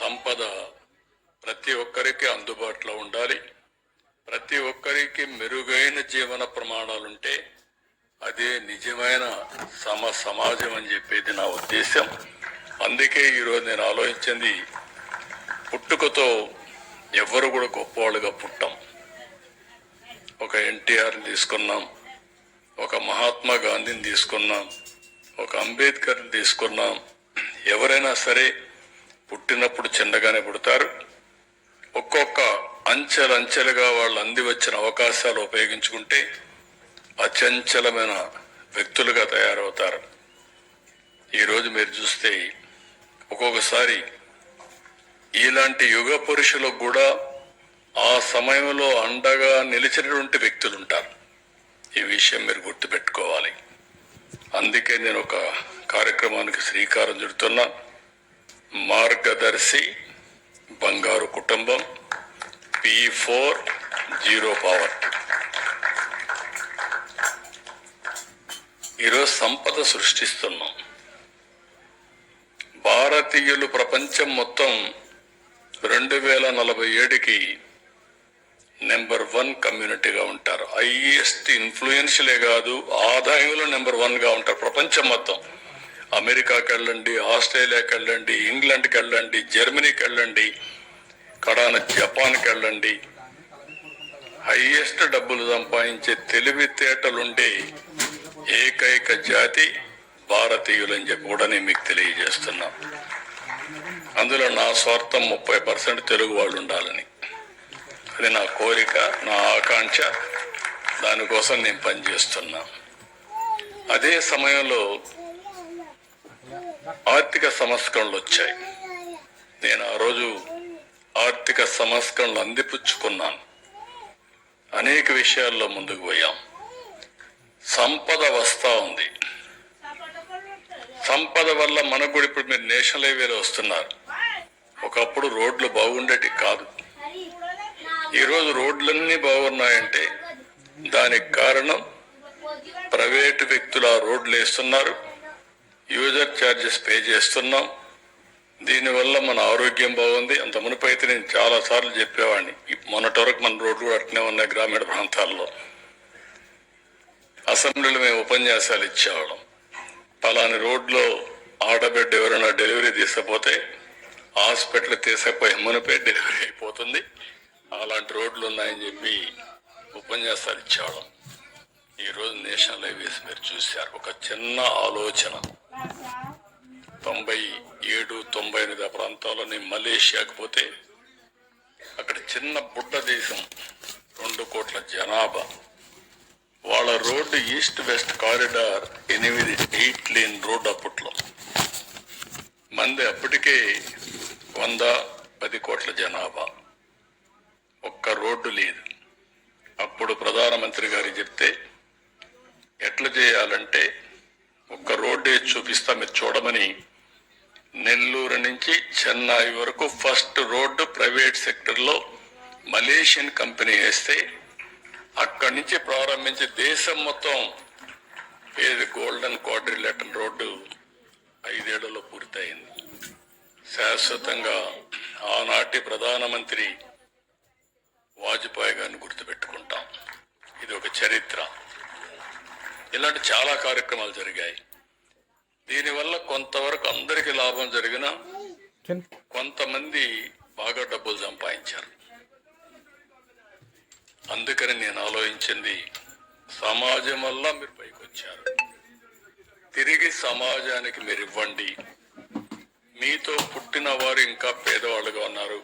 సంపద ప్రతి ఒక్కరికి అందుబాటులో ఉండాలి. ప్రతి ఒక్కరికి మెరుగైన జీవన ప్రమాణాలుంటే అదే నిజమైన సమ సమాజం అని చెప్పేది నా ఉద్దేశం అందుకే ఈరోజు నేను ఆలోచించింది పుట్టుకతో ఎవ్వరు కూడా గొప్పవాళ్ళుగా పుట్టాం. ఒక ఎన్టీఆర్ని తీసుకున్నాం ఒక మహాత్మా గాంధీని తీసుకున్నాం ఒక అంబేద్కర్ని తీసుకున్నాం. ఎవరైనా సరే పుట్టినప్పుడు చిన్నగానే పుడతారు. ఒక్కొక్క అంచెలంచెలుగా వాళ్ళు అంది వచ్చిన అవకాశాలు ఉపయోగించుకుంటే అచంచలమైన వ్యక్తులుగా తయారవుతారు. ఈరోజు మీరు చూస్తే ఒక్కొక్కసారి ఇలాంటి యుగ పురుషులకు కూడా ఆ సమయంలో అండగా నిలిచినటువంటి వ్యక్తులు ఉంటారు ఈ విషయం మీరు గుర్తుపెట్టుకోవాలి. అందుకే నేను ఒక కార్యక్రమానికి శ్రీకారం చుడుతున్నా. మార్గదర్శి బంగారు కుటుంబం పి ఫోర్ జీరో పవర్. ఈరోజు సంపద సృష్టిస్తున్నాం. భారతీయులు ప్రపంచం మొత్తం రెండు వేల నలభై ఏడుకి నెంబర్ వన్ కమ్యూనిటీగా ఉంటారు. హైయెస్ట్ ఇన్ఫ్లుయెన్షియలే కాదు ఆదాయంలో నెంబర్ వన్గా ఉంటారు ప్రపంచం మొత్తం. అమెరికాకి వెళ్ళండి ఆస్ట్రేలియాకి వెళ్ళండి ఇంగ్లాండ్కి వెళ్ళండి జర్మనీకి వెళ్ళండి కడాన జపాన్కి వెళ్ళండి. హైయెస్ట్ డబ్బులు సంపాదించే తెలివితేటలుండే ఏకైక జాతి భారతీయులని చెప్పి కూడా నేను మీకు తెలియజేస్తున్నా. అందులో నా స్వార్థం ముప్పై పర్సెంట్ తెలుగు వాళ్ళు ఉండాలని. అది నా కోరిక నా ఆకాంక్ష దానికోసం నేను పనిచేస్తున్నా. అదే సమయంలో ఆర్థిక సంస్కరణలు వచ్చాయి. నేను ఆ రోజు ఆర్థిక సంస్కరణలు అందిపుచ్చుకున్నాను. అనేక విషయాల్లో ముందుకు పోయాం. సంపద వస్తా ఉంది. సంపద వల్ల మనకు కూడా ఇప్పుడు మీరు నేషనల్ హైవేలో వస్తున్నారు. ఒకప్పుడు రోడ్లు బాగుండేటి కాదు. ఈరోజు రోడ్లన్నీ బాగున్నాయంటే దానికి కారణం ప్రైవేటు వ్యక్తులు ఆ రోడ్లు వేస్తున్నారు. యూజర్ ఛార్జెస్ పే చేస్తున్నాం. దీనివల్ల మన ఆరోగ్యం బాగుంది. అంత మునుపు అయితే నేను చాలా సార్లు చెప్పేవాడిని. మొన్నటి వరకు మన రోడ్లు అట్నే ఉన్నాయి గ్రామీణ ప్రాంతాల్లో. అసెంబ్లీలో మేము ఉపన్యాసాలు ఇచ్చేవాళ్ళం. పలాని రోడ్లో ఆడబిడ్డ ఎవరైనా డెలివరీ తీసుకపోతే హాస్పిటల్ తీసుకపోయి మునిపే డెలివరీ అయిపోతుంది. అలాంటి రోడ్లు ఉన్నాయని చెప్పి ఉపన్యాసాలు ఇచ్చేవాళ్ళం. ఈరోజు నేషనల్ హైవేస్ మీరు చూశారు. ఒక చిన్న ఆలోచన. తొంభై ఏడు తొంభై ఎనిమిది ఆ ప్రాంతాల్లోని మలేషియాకు పోతే అక్కడ చిన్న బుడ్డ దేశం రెండు కోట్ల జనాభా. వాళ్ళ రోడ్డు ఈస్ట్ వెస్ట్ కారిడార్ ఎనిమిది ఎయిట్ లేన్ రోడ్ అప్పట్లో. మంది అప్పటికే వంద పది కోట్ల జనాభా. ఒక్క రోడ్డు లేదు. అప్పుడు ప్రధానమంత్రి గారు చెప్తే ఎట్లా చేయాలంటే ఒక రోడ్డు చూపిస్తా మీరు చూడమని నెల్లూరు నుంచి చెన్నై వరకు ఫస్ట్ రోడ్డు ప్రైవేట్ సెక్టర్లో మలేషియన్ కంపెనీ వేస్తే అక్కడి నుంచి ప్రారంభించి దేశం మొత్తం ఏది గోల్డెన్ క్వాడ్రిలేటర్ రోడ్డు ఐదేళ్ళలో పూర్తయింది. శాశ్వతంగా ఆనాటి ప్రధానమంత్రి వాజ్పేయి గారిని గుర్తుపెట్టుకుంటాం. ఇది ఒక చరిత్ర. ఇలాంటి చాలా కార్యక్రమాలు జరిగాయి. దీనివల్ల కొంతవరకు అందరికీ లాభం జరిగిన కొంతమంది బాగా డబ్బులు సంపాదించారు. అందుకని నేను ఆలోచించింది సమాజం వల్ల మీరు పైకి వచ్చారు తిరిగి సమాజానికి మీరు ఇవ్వండి. మీతో పుట్టిన వారు ఇంకా పేదవాళ్ళుగా ఉన్నారు.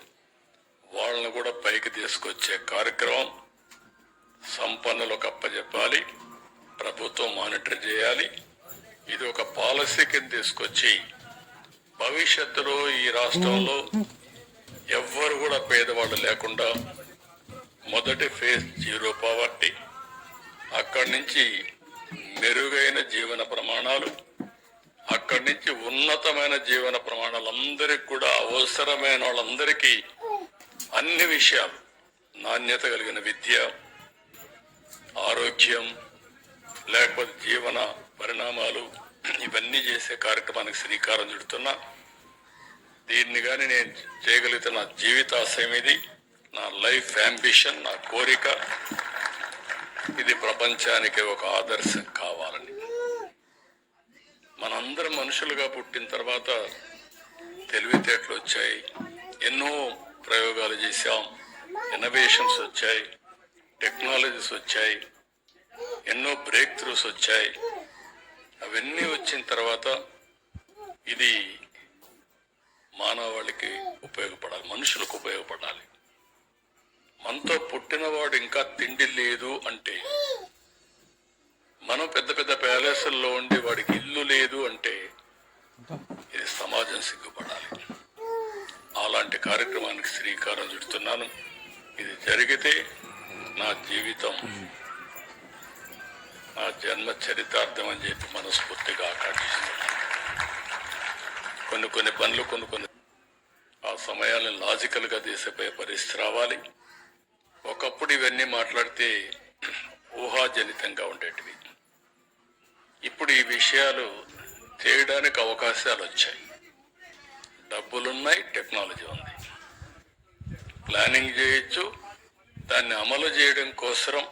వాళ్ళని కూడా పైకి తీసుకొచ్చే కార్యక్రమం సంపన్నులకు అప్పచెప్పాలి ప్రభుత్వం మానిటర్ చేయాలి. ఇది ఒక పాలసీ కింద తీసుకొచ్చి భవిష్యత్తులో ఈ రాష్ట్రంలో ఎవ్వరు కూడా పేదవాళ్ళు లేకుండా మొదటి ఫేజ్ జీరో పావర్టీ అక్కడి నుంచి మెరుగైన జీవన ప్రమాణాలు అక్కడి నుంచి ఉన్నతమైన జీవన ప్రమాణాలు అందరికి కూడా అవసరమైన వాళ్ళందరికీ అన్ని విషయాలు నాణ్యత కలిగిన విద్య ఆరోగ్యం లేకపోతే జీవన పరిణామాలు ఇవన్నీ చేసే కార్యక్రమానికి శ్రీకారం చుడుతున్నా. దీన్ని కానీ నేను చేయగలిగితే నా జీవితాశయం ఇది నా లైఫ్ అంబిషన్ నా కోరిక. ఇది ప్రపంచానికి ఒక ఆదర్శం కావాలని. మనందరం మనుషులుగా పుట్టిన తర్వాత తెలివితేటలు వచ్చాయి. ఎన్నో ప్రయోగాలు చేశాం. ఇన్నోవేషన్స్ వచ్చాయి. టెక్నాలజీస్ వచ్చాయి. ఎన్నో బ్రేక్ త్రూస్ వచ్చాయి. అవన్నీ వచ్చిన తర్వాత ఇది మానవాళికి ఉపయోగపడాలి మనుషులకు ఉపయోగపడాలి. మనతో పుట్టినవాడు ఇంకా తిండి లేదు అంటే మనం పెద్ద పెద్ద ప్యాలెస్ల్లో ఉండి వాడికి ఇల్లు లేదు అంటే ఇది సమాజం సిగ్గుపడాలి. అలాంటి కార్యక్రమానికి శ్రీకారం చుడుతున్నాను. ఇది జరిగితే నా జీవితం నా జన్మ చరితార్థం అని చెప్పి మనస్ఫూర్తిగా ఆకాంక్షిస్తున్నాను కొన్ని కొన్ని పనులు కొన్ని కొన్ని ఆ సమయాలను లాజికల్గా తీసిపోయే పరిస్థితి రావాలి. ఒకప్పుడు ఇవన్నీ మాట్లాడితే ఊహాజనితంగా ఉండేటివి. ఇప్పుడు ఈ విషయాలు చేయడానికి అవకాశాలు వచ్చాయి. డబ్బులున్నాయి టెక్నాలజీ ఉంది. ప్లానింగ్ చేయొచ్చు దాన్ని అమలు చేయడం కోసం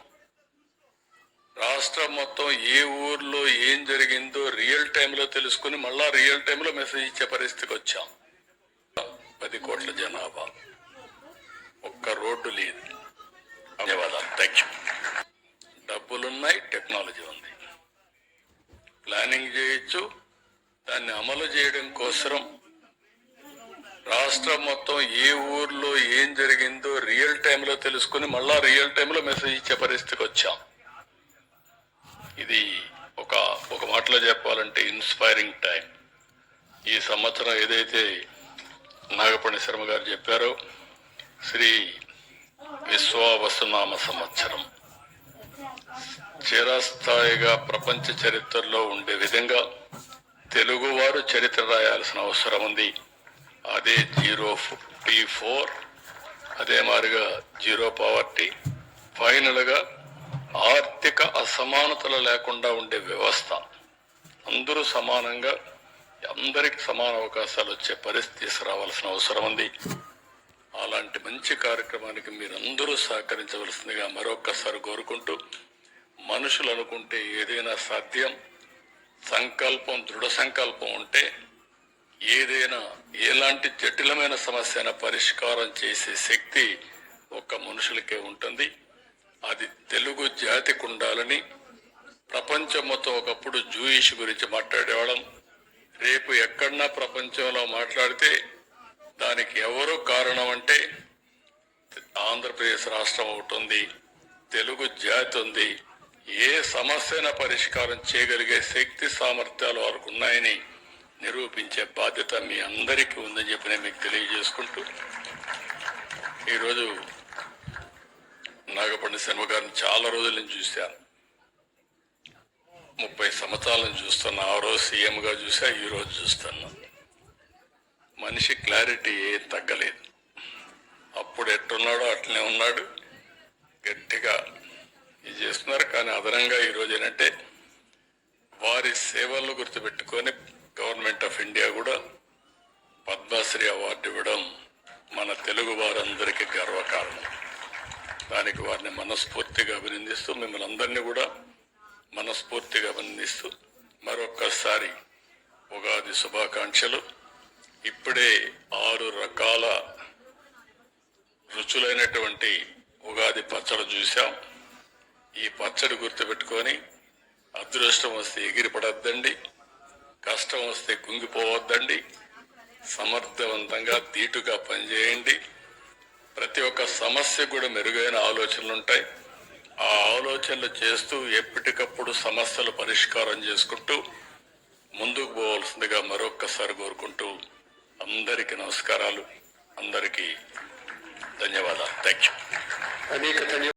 రాష్ట్రం మొత్తం ఏ ఊర్లో ఏం జరిగిందో రియల్ టైంలో తెలుసుకుని మళ్ళా రియల్ టైంలో మెసేజ్ ఇచ్చే పరిస్థితికి వచ్చాం. పది కోట్ల జనాభా. ఒక్క రోడ్డు లేదు. ధన్యవాదాలు. థ్యాంక్ యూ డబ్బులున్నాయి టెక్నాలజీ ఉంది. ప్లానింగ్ చేయొచ్చు దాన్ని అమలు చేయడం కోసం రాష్ట్రం మొత్తం ఏ ఊర్లో ఏం జరిగిందో రియల్ టైంలో తెలుసుకుని మళ్ళా రియల్ టైంలో మెసేజ్ ఇచ్చే పరిస్థితికి వచ్చాం. ఇది ఒక ఒక మాటలో చెప్పాలంటే ఇన్స్పైరింగ్ టైం. ఈ సంవత్సరం ఏదైతే నాగపణి శర్మ గారు చెప్పారో శ్రీ విశ్వావసునామ సంవత్సరం. చిరస్థాయిగా ప్రపంచ చరిత్రలో ఉండే విధంగా తెలుగువారు చరిత్ర రాయాల్సిన అవసరం ఉంది. అదే జీరో టీ ఫోర్ అదే మాదిరిగా జీరో పావర్టీ ఫైనల్గా ఆర్థిక అసమానతలు లేకుండా ఉండే వ్యవస్థ. అందరూ సమానంగా అందరికి సమాన అవకాశాలు వచ్చే పరిస్థితి తీసుకురావాల్సిన అవసరం ఉంది. అలాంటి మంచి కార్యక్రమానికి మీరందరూ సహకరించవలసిందిగా మరొక్కసారి కోరుకుంటూ మనుషులు అనుకుంటే ఏదైనా సాధ్యం సంకల్పం దృఢ సంకల్పం ఉంటే ఏదైనా ఎలాంటి జటిలమైన సమస్యన పరిష్కారం చేసే శక్తి ఒక్క మనుషులకే ఉంటుంది. అది తెలుగు జాతికి ఉండాలని ప్రపంచం మొత్తం ఒకప్పుడు జూయిష్ గురించి మాట్లాడేవాళ్ళం. రేపు ఎక్కడన్నా ప్రపంచంలో మాట్లాడితే దానికి ఎవరు కారణం అంటే ఆంధ్రప్రదేశ్ రాష్ట్రం ఒకటి ఉంది తెలుగు జాతి ఉంది. ఏ సమస్యన పరిష్కారం చేయగలిగే శక్తి సామర్థ్యాలు వారికి ఉన్నాయని నిరూపించే బాధ్యత మీ అందరికీ ఉందని చెప్పి నేను మీకు తెలియజేసుకుంటూ ఈరోజు నాగపండి శర్మ గారిని చాలా రోజుల నుంచి చూశాను. ముప్పై సంవత్సరాల నుంచి చూస్తున్నా ఆ రోజు సీఎంగా చూసా ఈ రోజు చూస్తున్నా. మనిషి క్లారిటీ ఏం తగ్గలేదు. అప్పుడు ఎట్టున్నాడో అట్లనే ఉన్నాడు. గట్టిగా ఇది చేస్తున్నారు కానీ అదనంగా ఈరోజు ఏంటంటే వారి సేవలను గుర్తుపెట్టుకొని గవర్నమెంట్ ఆఫ్ ఇండియా కూడా పద్మశ్రీ అవార్డు ఇవ్వడం మన తెలుగు వారందరికీ గర్వకారణం. దానికి వారిని మనస్ఫూర్తిగా అభినందిస్తూ మిమ్మల్ని అందరినీ కూడా మనస్ఫూర్తిగా అభినందిస్తూ మరొక్కసారి ఉగాది శుభాకాంక్షలు. ఇప్పుడే ఆరు రకాల రుచులైనటువంటి ఉగాది పచ్చడి చూశాం. ఈ పచ్చడి గుర్తుపెట్టుకొని అదృష్టం వస్తే ఎగిరిపడద్దండి కష్టం వస్తే కుంగిపోవద్దండి సమర్థవంతంగా దీటుగా పనిచేయండి. ప్రతి ఒక్క సమస్య కూడా మెరుగైన ఆలోచనలు ఉంటాయి. ఆ ఆలోచనలు చేస్తూ ఎప్పటికప్పుడు సమస్యలు పరిష్కారం చేసుకుంటూ ముందుకు పోవాల్సిందిగా మరొక్కసారి కోరుకుంటూ అందరికీ నమస్కారాలు. అందరికీ ధన్యవాదాలు. థ్యాంక్ యూ అనేక ధన్యవాదాలు.